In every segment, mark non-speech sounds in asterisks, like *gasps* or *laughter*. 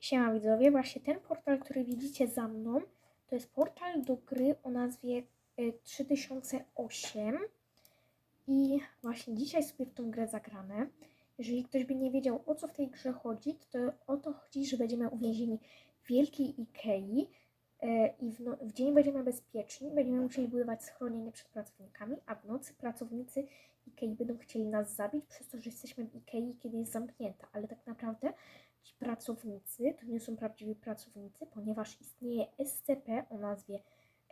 Siema widzowie, właśnie ten portal, który widzicie za mną, to jest portal do gry o nazwie y, 3008 i właśnie dzisiaj sobie w tą grę zagramy. Jeżeli ktoś by nie wiedział o co w tej grze chodzi, to o to chodzi, że będziemy uwięzieni w wielkiej Ikei e, i w, no, w dzień będziemy bezpieczni, będziemy musieli budować schronienie przed pracownikami, a w nocy pracownicy Ikei będą chcieli nas zabić przez to, że jesteśmy w Ikei, kiedy jest zamknięta, ale tak naprawdę ci pracownicy to nie są prawdziwi pracownicy, ponieważ istnieje SCP o nazwie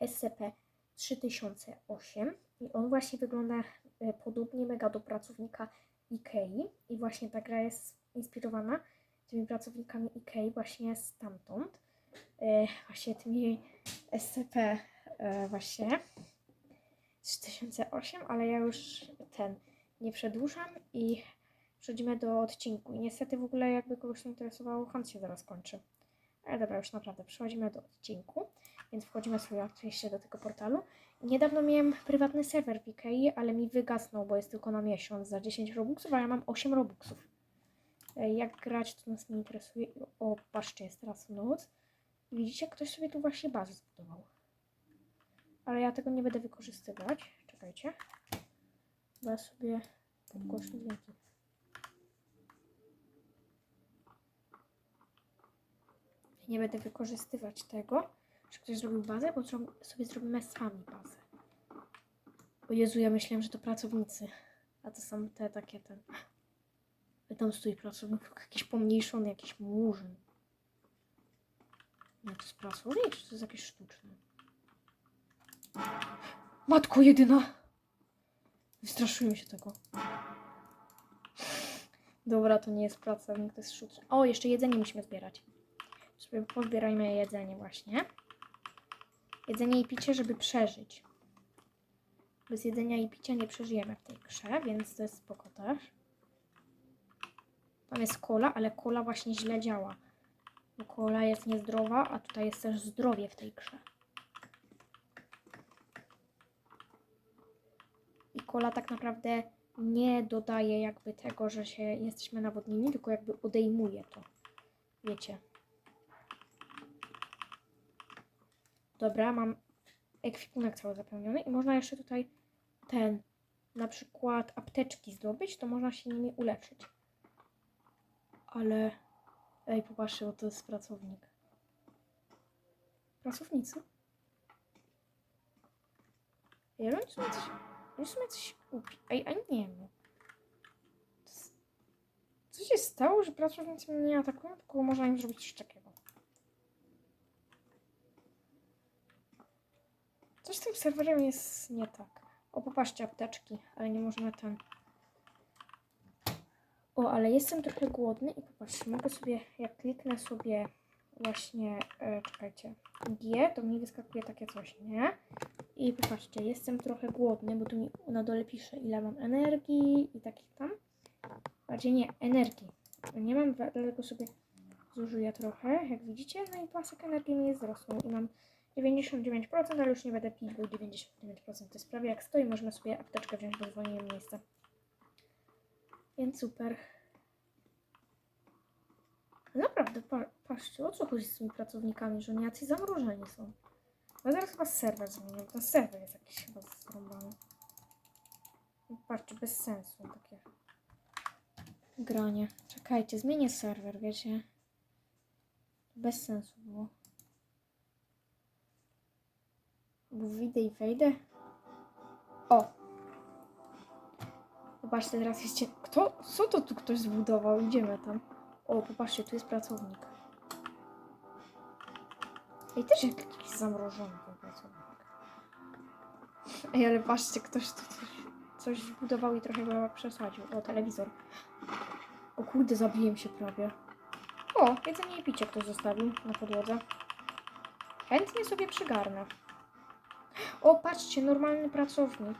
SCP-3008 i on właśnie wygląda e, podobnie mega do pracownika Ikei i właśnie ta gra jest inspirowana tymi pracownikami Ikei właśnie stamtąd, e, właśnie tymi SCP e, właśnie 3008, ale ja już ten nie przedłużam i przechodzimy do odcinku. I niestety w ogóle jakby kogoś to interesowało, hunt się zaraz kończy. Ale dobra, już naprawdę, przechodzimy do odcinku, więc wchodzimy sobie oczywiście do tego portalu. Niedawno miałem prywatny serwer w Ikei, ale mi wygasnął, bo jest tylko na miesiąc za 10 robuxów, a ja mam 8 robuxów. E, Jak grać, to nas nie interesuje. O, patrzcie, jest teraz noc. Widzicie, ktoś sobie tu właśnie bazę zbudował. Ale ja tego nie będę wykorzystywać. Czekajcie. Bo ja sobie dźwięki. Nie będę wykorzystywać tego, że ktoś zrobił bazę, bo sobie zrobimy sami bazę. O Jezu, ja myślałem, że to pracownicy. A to są te takie ten. Tam stoi pracownik, jakiś pomniejszony, jakiś murzyn. Nie, to jest pracownik, czy to jest jakieś sztuczne? Matko jedyna! Wystraszyłem się tego. Dobra, to nie jest pracownik, to jest sztuczne. O, jeszcze jedzenie musimy zbierać. Sobie pozbierajmy jedzenie właśnie. Jedzenie i picie, żeby przeżyć. Bez jedzenia i picia nie przeżyjemy w tej grze, więc to jest spoko też. Tam jest kola, ale kola właśnie źle działa. Bo kola jest niezdrowa, a tutaj jest też zdrowie w tej grze. I kola tak naprawdę nie dodaje jakby tego, że się jesteśmy nawodnieni, tylko jakby odejmuje to. Wiecie. Dobra, mam ekwipunek cały zapełniony i można jeszcze tutaj ten, na przykład apteczki zdobyć, to można się nimi uleczyć. Ale, ej, popatrzcie, bo to jest pracownik. Pracownicy? Ale oni są jacyś, oni są. Ej, a nie jest- Co się stało, że pracownicy mnie nie atakują, tylko można im zrobić coś takiego. Coś z tym serwerem jest nie tak. O, popatrzcie, apteczki, ale nie możemy ten. O, ale jestem trochę głodny i popatrzcie, mogę sobie, jak kliknę sobie właśnie, e, czekajcie, G, to mi wyskakuje takie coś, nie? I popatrzcie, jestem trochę głodny, bo tu mi na dole pisze, ile mam energii i takich tam. Bardziej nie, energii. Nie mam, dlatego sobie zużyję trochę, jak widzicie, no i pasek energii mi jest wzrosnął i mam 99%, ale już nie będę pić, bo 99% to jest prawie jak stoi, można sobie apteczkę wziąć, bo zwolniłem miejsce. Więc super. Naprawdę, pa patrzcie, o co chodzi z tymi pracownikami, że oni jacyś zamrożeni są. Ja zaraz chyba serwer zmienię, bo ten serwer jest jakiś chyba zrąbany. Patrzcie, bez sensu takie granie. Czekajcie, zmienię serwer, wiecie. Bez sensu było. Bo wyjdę i wejdę. O! Zobaczcie, teraz jest... Kto? Co to tu ktoś zbudował? Idziemy tam. O, popatrzcie, tu jest pracownik. Ej, też jak jakiś zamrożony ten pracownik. Ej, ale patrzcie, ktoś tu coś, coś zbudował i trochę go przesadził. O, telewizor. O kurde, zabiłem się prawie. O, jedzenie i picie ktoś zostawił na podłodze. Chętnie sobie przygarnę. O, patrzcie, normalny pracownik.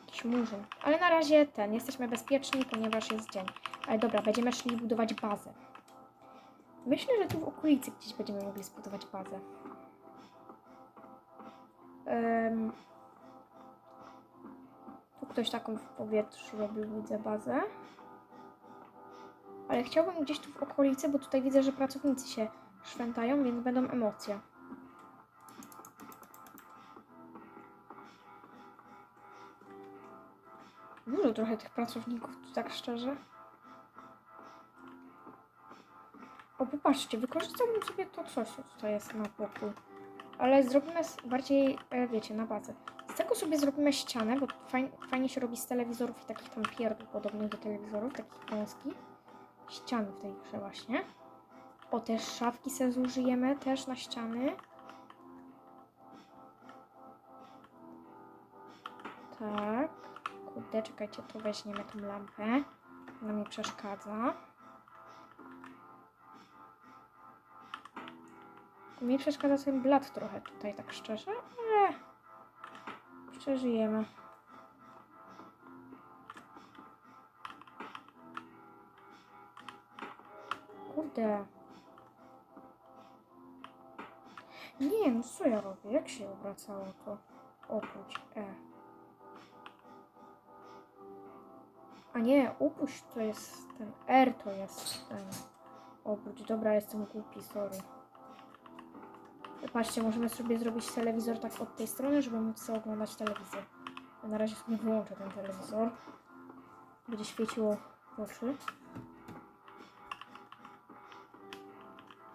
Jakiś murzyn. Ale na razie ten, jesteśmy bezpieczni, ponieważ jest dzień. Ale dobra, będziemy szli budować bazę. Myślę, że tu w okolicy gdzieś będziemy mogli zbudować bazę. Em, tu ktoś taką w powietrzu robił, widzę bazę. Ale chciałbym gdzieś tu w okolicy, bo tutaj widzę, że pracownicy się szwętają, więc będą emocje. Dużo trochę tych pracowników, tak szczerze. O, popatrzcie, wykorzystałbym sobie to coś, co jest na boku. Ale zrobimy bardziej, e, wiecie, na bazę. Z tego sobie zrobimy ścianę, bo fajnie, się robi z telewizorów i takich tam pierdół podobnych do telewizorów, takich wąskich. Ściany w tej grze właśnie. O, też szafki sobie zużyjemy też na ściany. Tak. Kurde, czekajcie, tu weźmiemy tą lampę. Ona mi przeszkadza. Mi przeszkadza ten blat trochę tutaj, tak szczerze, ale przeżyjemy. Kurde. Nie, no co ja robię? Jak się obracało to? Oprócz E. A nie, upuść to jest ten R to jest ten. Obróć, dobra, jestem głupi, sorry. Patrzcie, możemy sobie zrobić telewizor tak od tej strony, żeby móc sobie oglądać telewizję. Na razie sobie wyłączę ten telewizor. Będzie świeciło w oczy.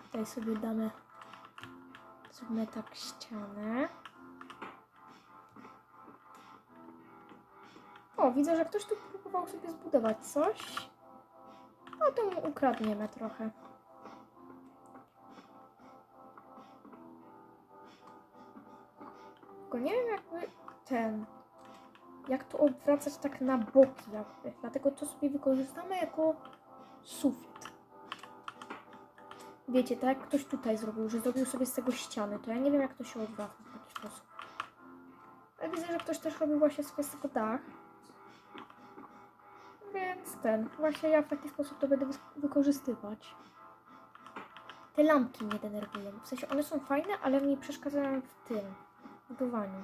Tutaj sobie damy Zróbmy tak ścianę. O, widzę, że ktoś tu próbował sobie zbudować coś. No to mu ukradniemy trochę. Tylko nie wiem jakby ten... Jak to odwracać tak na boki jakby. Dlatego to sobie wykorzystamy jako sufit. Wiecie, tak jak ktoś tutaj zrobił, że zrobił sobie z tego ściany, to ja nie wiem jak to się odwraca w taki sposób. Ale widzę, że ktoś też robił właśnie sobie z tego dach. Ten, właśnie ja w taki sposób to będę wykorzystywać. Te lampki mnie denerwują. W sensie one są fajne, ale mi przeszkadzają w tym budowaniu.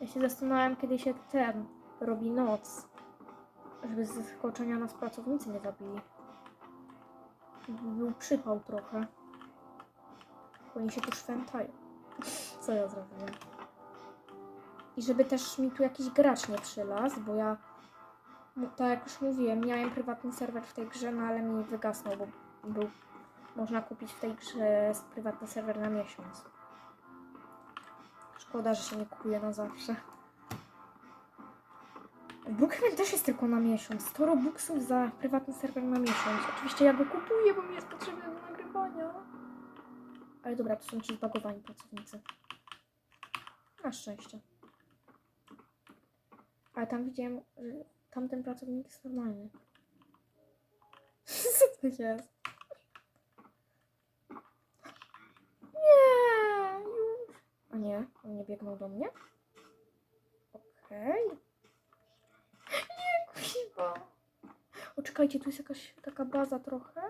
Ja się zastanawiam, kiedy się ten robi noc, żeby z zaskoczenia nas pracownicy nie zabili. By Był przypał trochę. Oni się tu szwętają. Co ja zrobiłem? I żeby też mi tu jakiś gracz nie przylazł, bo ja, no, tak jak już mówiłem, miałem prywatny serwer w tej grze, no ale mi wygasnął, bo był, można kupić w tej grze prywatny serwer na miesiąc. Szkoda, że się nie kupuje na zawsze. Brookhaven też jest tylko na miesiąc. 100 robuxów za prywatny serwer na miesiąc. Oczywiście ja go kupuję, bo mi jest potrzebny do nagrywania. Ale dobra, to są ci zbagowani pracownicy. Na szczęście. Ale tam widziałem, że tamten pracownik jest normalny. *laughs* Co to jest? Nie, już. A nie, on nie biegnął do mnie? Okej. Nie, kuźwa. O, czekajcie, tu jest jakaś taka baza trochę.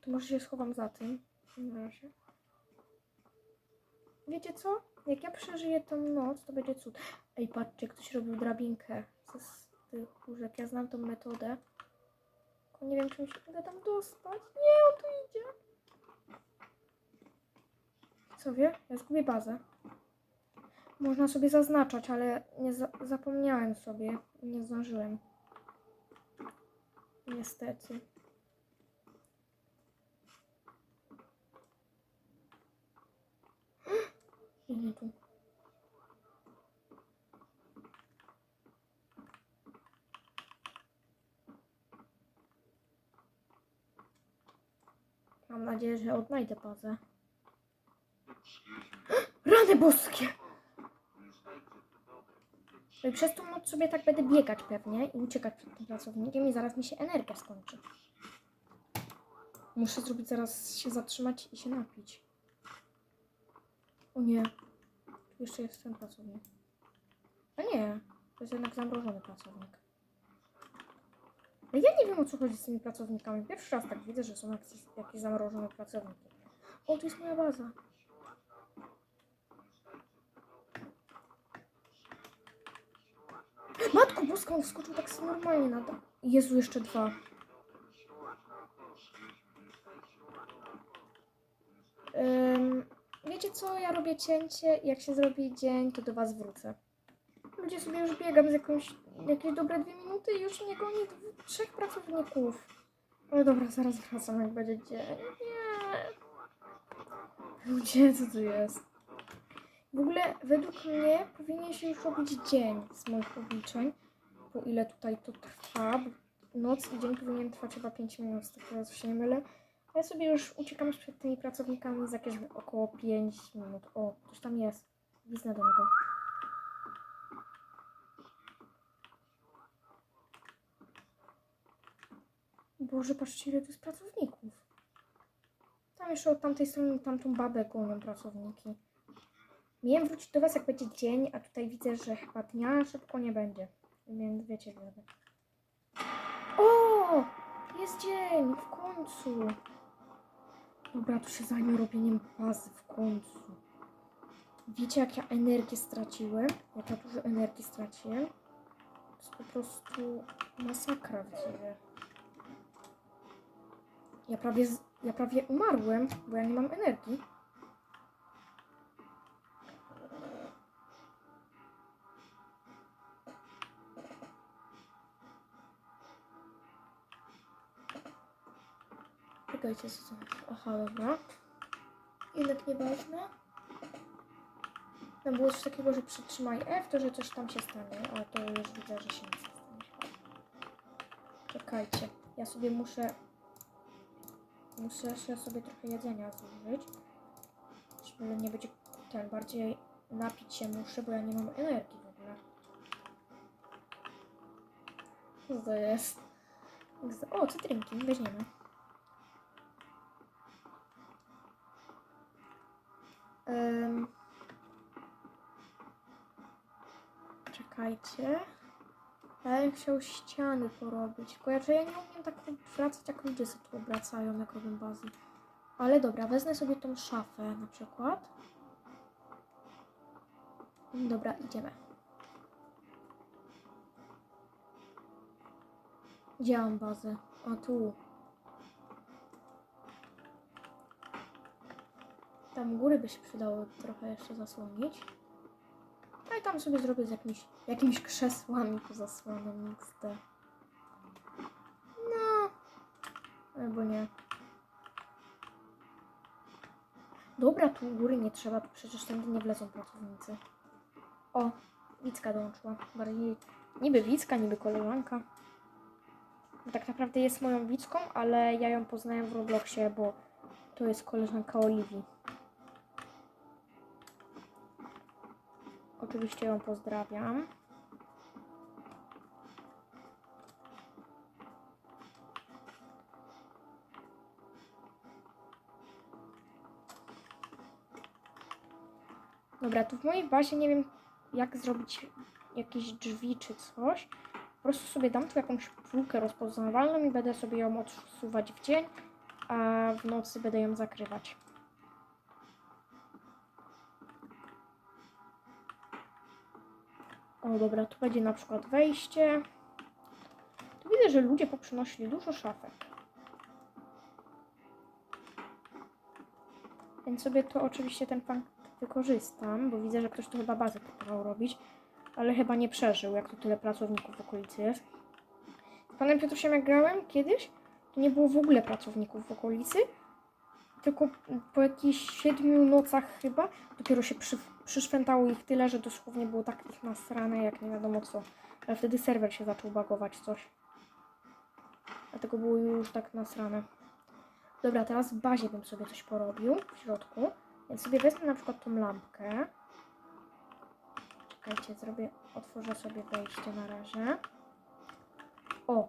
To może się schowam za tym. Na razie. Wiecie co? Jak ja przeżyję tą noc, to będzie cud. Ej, patrzcie, ktoś robił drabinkę ze z tych. Ja znam tą metodę. Tylko nie wiem, czy mi się uda tam dostać. Nie, on tu idzie. Co wie? Ja zgubię bazę. Można sobie zaznaczać, ale nie za zapomniałem sobie. Nie zdążyłem. Niestety. *gasps* Idę tu. Mam nadzieję, że odnajdę bazę. *gasps* Rany boskie! No i przez tą noc sobie tak będę biegać pewnie i uciekać przed tym pracownikiem i zaraz mi się energia skończy. Muszę zrobić zaraz się zatrzymać i się napić. O nie. Tu jeszcze jest ten pracownik. A nie. To jest jednak zamrożony pracownik. Ja nie wiem o co chodzi z tymi pracownikami. Pierwszy raz tak widzę, że są jakieś, jakieś zamrożone pracowniki. O, to jest moja baza. boska, on wskoczył tak sobie normalnie na dach. Jezu, jeszcze dwa. Ym, wiecie co, ja robię cięcie jak się zrobi dzień, to do was wrócę. Ludzie sobie już biegam z jakąś, jakieś dobre dwie minuty i już nie goni trzech pracowników. Ale dobra, zaraz wracam, jak będzie dzień. Nie. Ludzie, co tu jest? W ogóle według mnie powinien się już robić dzień z moich obliczeń. Po ile tutaj to trwa? Bo noc i dzień powinien trwać chyba 5 minut, z tego się nie mylę. Ja sobie już uciekam przed tymi pracownikami za jakieś około 5 minut. O, ktoś tam jest. Widzę do niego. Boże, patrzcie ile tu jest pracowników. Tam jeszcze od tamtej strony tamtą babę gonią pracowniki. Miałem wrócić do Was jak będzie dzień, a tutaj widzę, że chyba dnia szybko nie będzie. Więc wiecie, wiemy. O! Jest dzień! W końcu! Dobra, to się zajmę robieniem bazy w końcu. Wiecie, jak ja energię straciłem? Jak ja dużo energii straciłem? To jest po prostu masakra w. Ja prawie, ja prawie umarłem, bo ja nie mam energii. Czekajcie, co to Aha, dobra. Jednak nieważne. Tam było coś takiego, że przytrzymaj F, to że coś tam się stanie, ale to już widzę, że się nie stanie. Czekajcie, ja sobie muszę... Muszę sobie trochę jedzenia zużyć. Żeby nie będzie ten, bardziej napić się muszę, bo ja nie mam energii w ogóle. Co to jest? O, cytrynki, weźmiemy. Em, czekajcie. Ja bym chciał ściany porobić. Tylko ja, że ja nie umiem tak wracać, jak ludzie sobie tu obracają, jak robią bazy. Ale dobra, wezmę sobie tą szafę na przykład. Dobra, idziemy. Gdzie mam bazę? O, tu. Tam góry by się przydało trochę jeszcze zasłonić. I tam sobie zrobię z jakimiś, jakimiś krzesłami tu zasłoną XD. No. Albo nie. Dobra, tu u góry nie trzeba, tu przecież tędy nie wlezą pracownicy. O, Wicka dołączyła. Bardziej niby Wicka, niby koleżanka. Tak naprawdę jest moją Wicką, ale ja ją poznałem w Robloxie, bo to jest koleżanka Oliwii. Oczywiście ją pozdrawiam. Dobra, tu w mojej bazie nie wiem jak zrobić jakieś drzwi czy coś. Po prostu sobie dam tu jakąś półkę rozpoznawalną i będę sobie ją odsuwać w dzień, a w nocy będę ją zakrywać. O, dobra, tu będzie na przykład wejście. Tu widzę, że ludzie poprzynosili dużo szafek. Więc sobie to oczywiście ten fakt wykorzystam, bo widzę, że ktoś tu chyba bazę próbował robić, ale chyba nie przeżył, jak tu tyle pracowników w okolicy jest. Z panem Piotrusiem jak grałem kiedyś, to nie było w ogóle pracowników w okolicy, tylko po jakichś siedmiu nocach chyba dopiero się przy, ich tyle, że dosłownie było tak ich nasrane, jak nie wiadomo co. Ale wtedy serwer się zaczął bagować coś. Dlatego było już tak nasrane. Dobra, teraz w bazie bym sobie coś porobił w środku. Więc sobie wezmę na przykład tą lampkę. Czekajcie, zrobię, otworzę sobie wejście na razie. O!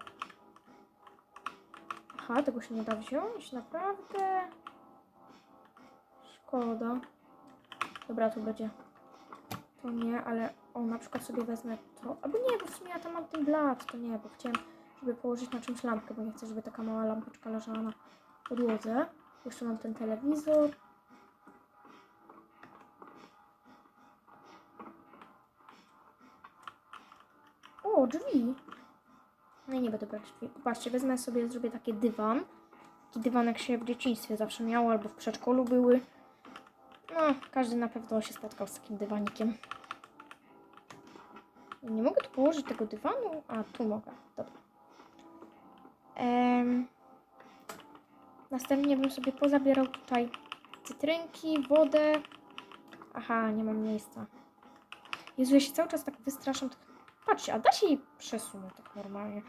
Aha, tego się nie da wziąć, naprawdę. Szkoda. Dobra, to będzie. To nie, ale o, na przykład sobie wezmę to. Albo nie, bo w sumie ja tam mam ten blat, to nie, bo chciałem, żeby położyć na czymś lampkę, bo nie chcę, żeby taka mała lampeczka leżała na podłodze. Jeszcze mam ten telewizor. O, drzwi. No i nie będę brać drzwi. Popatrzcie, wezmę sobie, zrobię taki dywan. Taki dywan jak się w dzieciństwie zawsze miało, albo w przedszkolu były. No, każdy na pewno się spotkał z takim dywanikiem. Nie mogę tu położyć tego dywanu? A, tu mogę. Dobra. Em, następnie bym sobie pozabierał tutaj cytrynki, wodę. Aha, nie mam miejsca. Jezu, ja się cały czas tak wystraszam. Tak... Patrzcie, a da się jej przesunąć tak normalnie.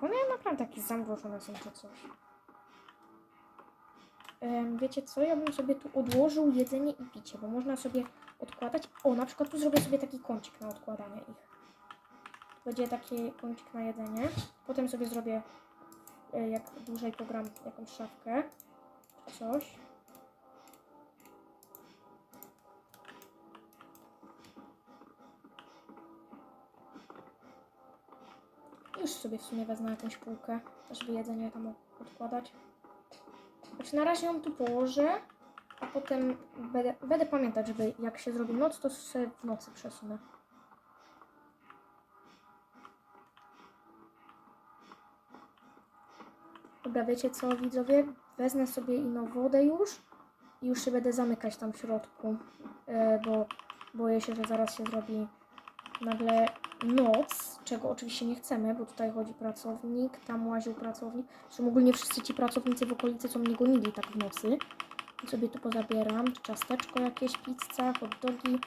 One naprawdę jakieś zamrożone są czy coś. Wiecie co? Ja bym sobie tu odłożył jedzenie i picie, bo można sobie odkładać. O, na przykład tu zrobię sobie taki kącik na odkładanie ich. Będzie taki kącik na jedzenie. Potem sobie zrobię, e, jak dłużej pogram, jakąś szafkę. Coś. Już sobie w sumie wezmę jakąś półkę, żeby jedzenie tam odkładać. Znaczy na razie ją tu położę, a potem będę, będę pamiętać, żeby jak się zrobi noc, to sobie w nocy przesunę. Dobra, wiecie co widzowie? Wezmę sobie ino wodę już i już się będę zamykać tam w środku, e, bo boję się, że zaraz się zrobi nagle noc, czego oczywiście nie chcemy, bo tutaj chodzi pracownik, tam łaził pracownik. Zresztą ogólnie wszyscy ci pracownicy w okolicy, co mnie gonili tak w nocy. I sobie tu pozabieram ciasteczko jakieś, pizza, hot dogi.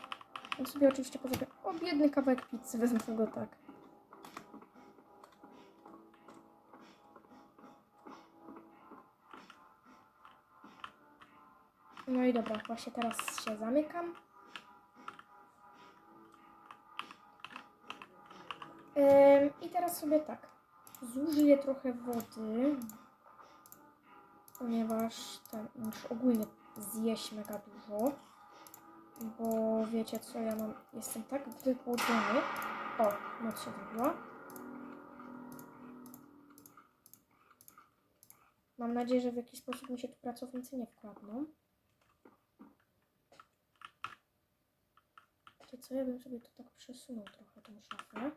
I sobie oczywiście pozabieram. O, biedny kawałek pizzy, wezmę go tak. No i dobra, właśnie teraz się zamykam. I teraz sobie tak. Zużyję trochę wody, ponieważ ten już ogólnie zjeść mega dużo. Bo wiecie co, ja mam. Jestem tak wygłodzony. O, noc się zrobiła. Mam nadzieję, że w jakiś sposób mi się tu pracownicy nie wkradną. Wiecie co, ja bym sobie to tak przesunął trochę tą szafę.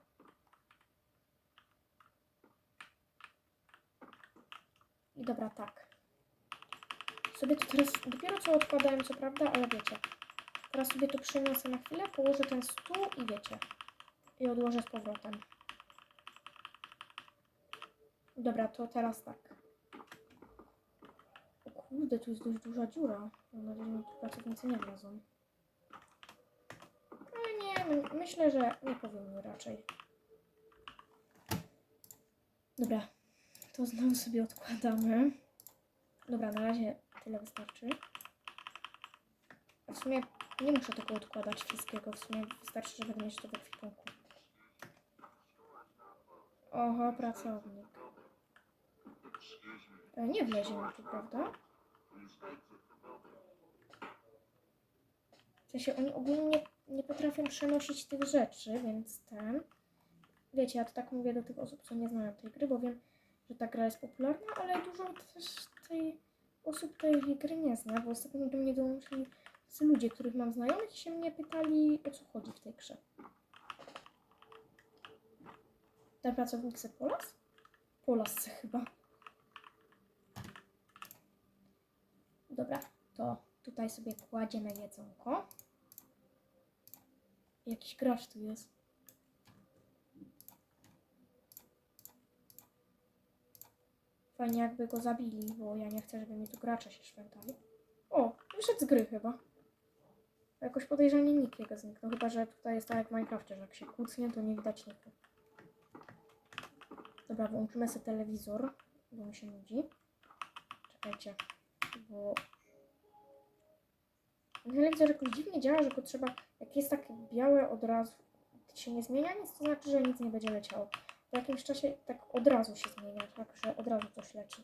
Dobra, tak. Sobie to teraz dopiero co odkładałem, co prawda, ale wiecie. Teraz sobie to przeniosę na chwilę, położę ten stół i wiecie. I odłożę z powrotem. Dobra, to teraz tak. O kurde, tu jest dość duża dziura. Mam nadzieję, że tu pracownicy nie wlazą. Ale nie, my, myślę, że nie powinni raczej. Dobra, to znowu sobie odkładamy. Dobra, na razie tyle wystarczy. W sumie nie muszę tego odkładać wszystkiego. W sumie wystarczy, że mieć to we kwitunku. Oho, pracownik. Nie wlezie mi tu, prawda? W sensie oni ogólnie nie, nie potrafią przenosić tych rzeczy, więc ten... Wiecie, ja to tak mówię do tych osób, co nie znają tej gry, bo wiem, że ta gra jest popularna, ale dużo też tej osób tej gry nie zna, bo ostatnio do mnie dołączyli ludzie, których mam znajomych i się mnie pytali, o co chodzi w tej grze. Ten pracownik se Polas? Polas chyba. Dobra, to tutaj sobie kładziemy jedzonko. Jakiś gracz tu jest. Fajnie jakby go zabili, bo ja nie chcę, żeby mi tu gracze się szwętali. O, wyszedł z gry chyba. Jakoś podejrzanie nikt jego zniknął, chyba że tutaj jest tak jak w że jak się kłócnie, to nie widać niku. Dobra, włączymy sobie telewizor, bo mi się nudzi. Czekajcie, bo... Telewizor jakoś dziwnie działa, że go trzeba... Jak jest tak białe od razu, się nie zmienia nic, to znaczy, że nic nie będzie leciało po jakimś czasie tak od razu się zmienia, tak, że od razu coś leci.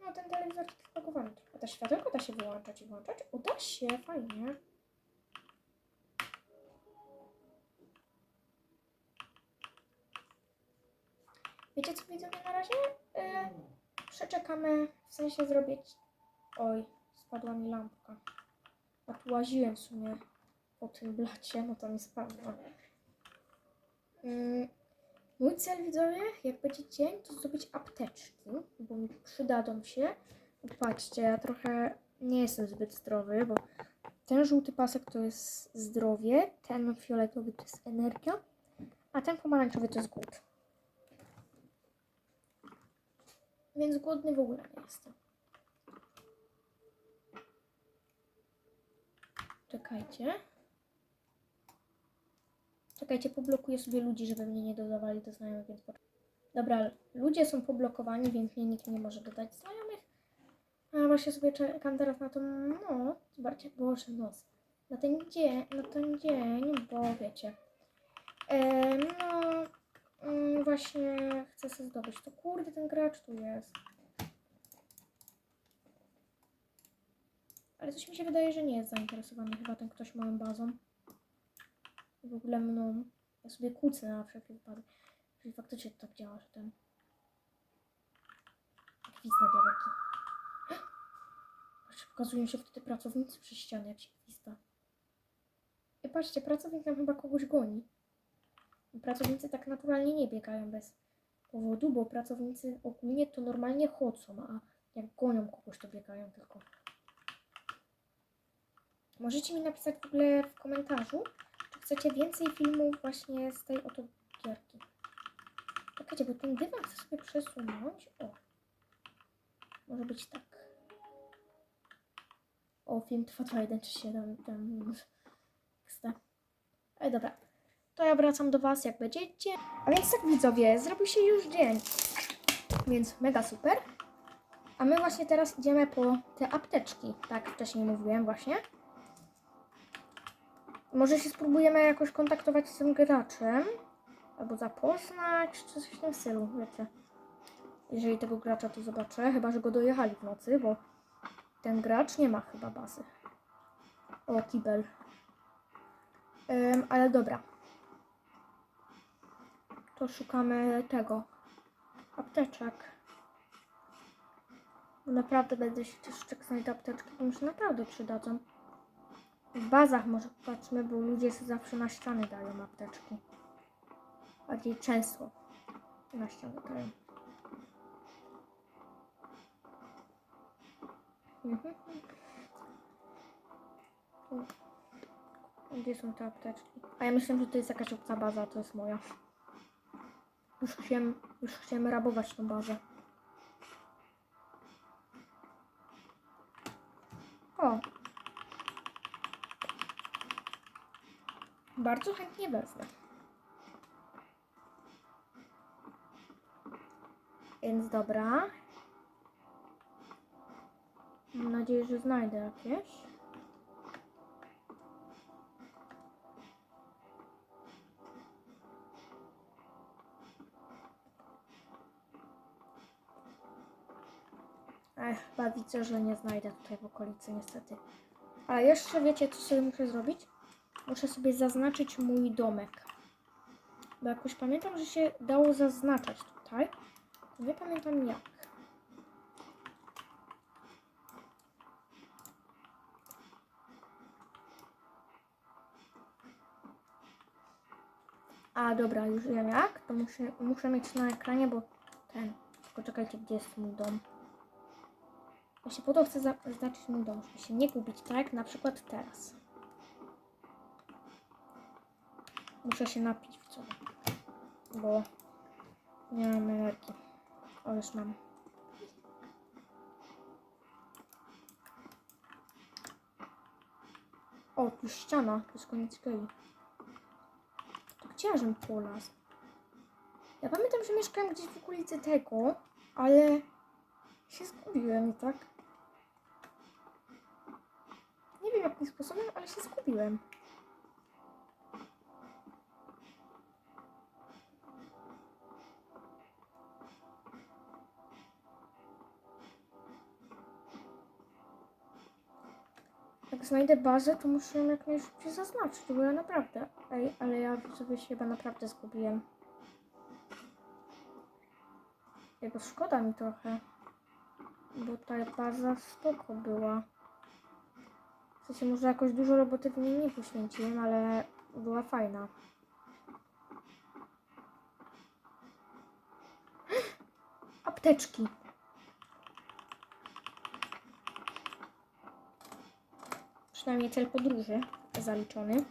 No, ten telewizor jest trochę. A ta światełko da się wyłączać i włączać? O, da się, fajnie. Wiecie co widzowie na razie? Yy, przeczekamy, w sensie zrobić... Oj, spadła mi lampka. A tu łaziłem w sumie po tym blacie, no to mi spadła. Mój cel widzowie, jak będzie dzień, to zdobyć apteczki, bo mi przydadzą się. Patrzcie, ja trochę nie jestem zbyt zdrowy, bo ten żółty pasek to jest zdrowie, ten fioletowy to jest energia, a ten pomarańczowy to jest głód. Więc głodny w ogóle nie jestem. Czekajcie. Czekajcie, poblokuję sobie ludzi, żeby mnie nie dodawali do znajomych, więc... Dobra, ludzie są poblokowani, więc mnie nikt nie może dodać znajomych. A właśnie sobie czekam teraz na tą, no, zobaczcie, Boże, nos. Na ten dzień, na ten dzień, bo wiecie. E, no, mm, właśnie chcę sobie zdobyć to. Kurde, ten gracz tu jest. Ale coś mi się wydaje, że nie jest zainteresowany chyba ten ktoś moją bazą. W ogóle mną. Ja sobie kłócę na wszelki wypadek. Czyli faktycznie to tak działa, że ten... Gwizna diabełki. Patrzcie, pokazują się wtedy pracownicy przy ścianie, jak się gwizda. I patrzcie, pracownik tam chyba kogoś goni. Pracownicy tak naturalnie nie biegają bez powodu, bo pracownicy ogólnie to normalnie chodzą, a jak gonią kogoś, to biegają tylko. Możecie mi napisać w ogóle w komentarzu, chcecie więcej filmów właśnie z tej oto gierki. Czekajcie, bo ten dywan chcę sobie przesunąć. O. Może być tak. O, film trwa 2.1.3.7 tam XD. Ale dobra. To ja wracam do Was, jak będziecie. A więc tak widzowie, zrobił się już dzień. Więc mega super. A my właśnie teraz idziemy po te apteczki. Tak wcześniej mówiłem właśnie. Może się spróbujemy jakoś kontaktować z tym graczem. Albo zapoznać, czy coś w tym stylu, wiecie. Jeżeli tego gracza tu zobaczę, chyba że go dojechali w nocy, bo ten gracz nie ma chyba bazy. O, kibel. Ym, ale dobra. To szukamy tego. Apteczek. Naprawdę będę się czekać na te apteczki, bo mi się naprawdę przydadzą. W bazach może patrzmy, bo ludzie sobie zawsze na ściany dają apteczki. Bardziej często na ściany dają. Mhm. Gdzie są te apteczki? A ja myślę, że to jest jakaś obca baza, to jest moja. Już chciałem, już chciałem rabować tą bazę. O, Bardzo chętnie wezmę. Więc dobra. Mam nadzieję, że znajdę jakieś. Ech, chyba widzę, że nie znajdę tutaj w okolicy niestety. Ale jeszcze wiecie, co sobie muszę zrobić? Muszę sobie zaznaczyć mój domek. Bo jakoś pamiętam, że się dało zaznaczać tutaj. Nie pamiętam jak. A dobra, już wiem jak. To muszę, muszę mieć na ekranie, bo ten. Tylko czekajcie, gdzie jest mój dom. Właśnie po to chcę za- zaznaczyć mój dom, żeby się nie gubić, tak? Na przykład teraz. Muszę się napić w co, bo nie mam energii. O, już mam. O, tu ściana, to jest koniec gry. To gdzie ja żem polazł? Ja pamiętam, że mieszkałem gdzieś w okolicy tego, ale się zgubiłem, tak? Nie wiem jakim sposobem, ale się zgubiłem. Znajdę bazę, to muszę ją jak najszybciej zaznaczyć, bo ja naprawdę... Ej, ale ja sobie się chyba naprawdę zgubiłem. Jego szkoda mi trochę. Bo ta baza spoko była. W sensie może jakoś dużo roboty w niej nie poświęciłem, ale była fajna. *gasps* apteczki. Przynajmniej cel podróży zaliczony.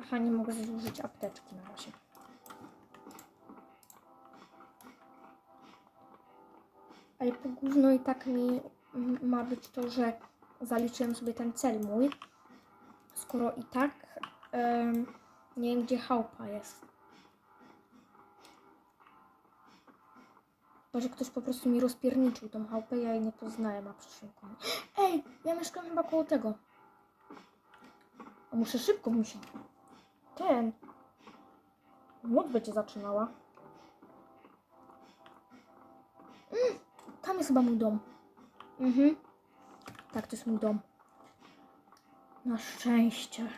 Aha, nie mogę zużyć apteczki na razie. Ale po gówno i tak mi ma być to, że zaliczyłem sobie ten cel mój. Skoro i tak em, nie wiem, gdzie chałupa jest. Chyba, że ktoś po prostu mi rozpierniczył tą chałupę, ja jej nie poznałem, a komu. Ej, ja mieszkam chyba koło tego. A muszę szybko, muszę. Ten. Noc będzie zaczynała. Mm, tam jest chyba mój dom. Mhm. Tak, to jest mój dom. Na szczęście.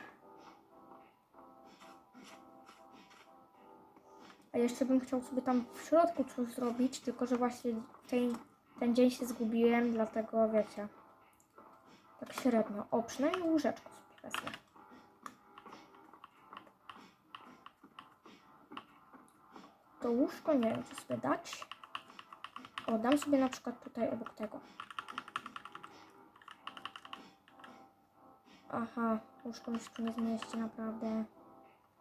A jeszcze bym chciał sobie tam w środku coś zrobić, tylko że właśnie ten, ten dzień się zgubiłem, dlatego wiecie. Tak średnio. O, przynajmniej łóżeczko sobie wezmę. To łóżko nie wiem, co sobie dać. O, dam sobie na przykład tutaj obok tego. Aha, łóżko mi się tu nie zmieści, naprawdę.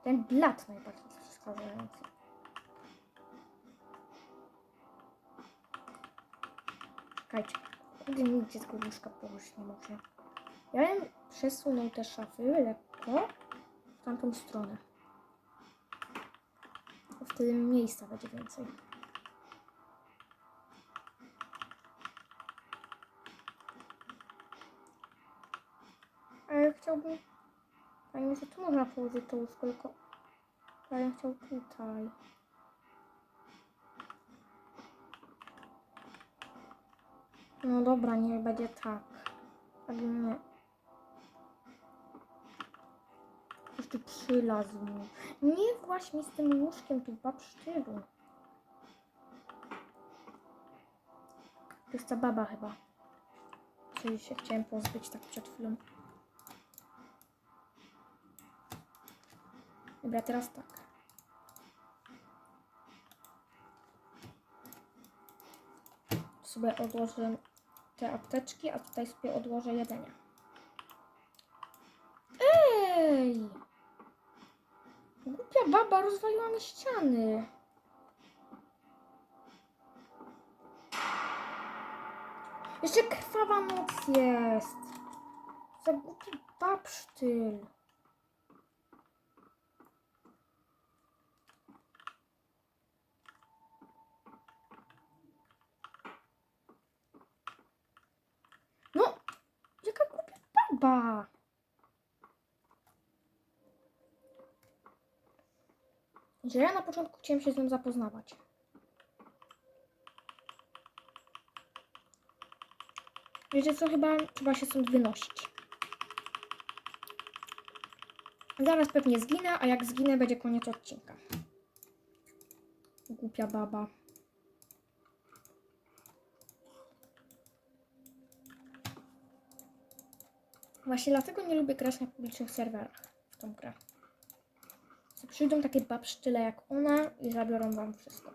Ten blat najbardziej przeszkadzający. Czekajcie, kurde nigdzie tego łóżka położyć nie można. Ja bym przesunął te szafy lekko w tamtą stronę. Bo wtedy miejsca będzie więcej. A ja chciałbym... Panie, że tu można położyć to łóżko, tylko... Ja bym chciał tutaj. No dobra, niech będzie tak. Ale nie. Jeszcze przylazł. Nie właśnie z tym łóżkiem tu babsztylu. To jest ta baba chyba. Czyli się chciałem pozbyć tak przed chwilą. Dobra, teraz tak. Sobie odłożę te apteczki, a tutaj sobie odłożę jedzenie. Ej! Głupia baba rozwaliła mi ściany. Jeszcze krwawa noc jest. Za głupi babsztyl. No, jaka baba. Że ja na początku chciałem się z nią zapoznawać. Wiecie co, chyba trzeba się stąd wynosić. Zaraz pewnie zginę, a jak zginę, będzie koniec odcinka. Głupia baba. Właśnie dlatego nie lubię grać na publicznych serwerach w tą grę. Przyjdą takie babsztyle jak ona i zabiorą wam wszystko.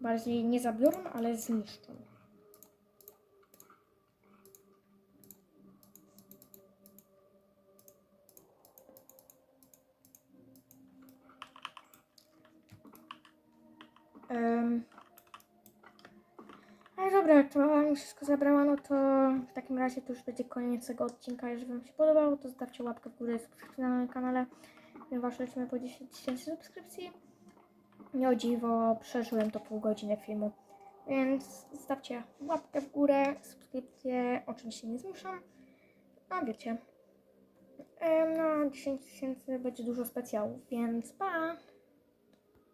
Bardziej nie zabiorą, ale zniszczą. Um. Ale dobra, jak to mama mi wszystko zabrała, no to w takim razie to już będzie koniec tego odcinka. Jeżeli Wam się podobało, to zostawcie łapkę w górę i subskrypcję na moim kanale, ponieważ lecimy po 10 tysięcy subskrypcji. Nie o dziwo, przeżyłem to pół godziny filmu. Więc zostawcie łapkę w górę, subskrypcję, oczywiście nie zmuszam. A wiecie, na 10 tysięcy będzie dużo specjałów, więc pa!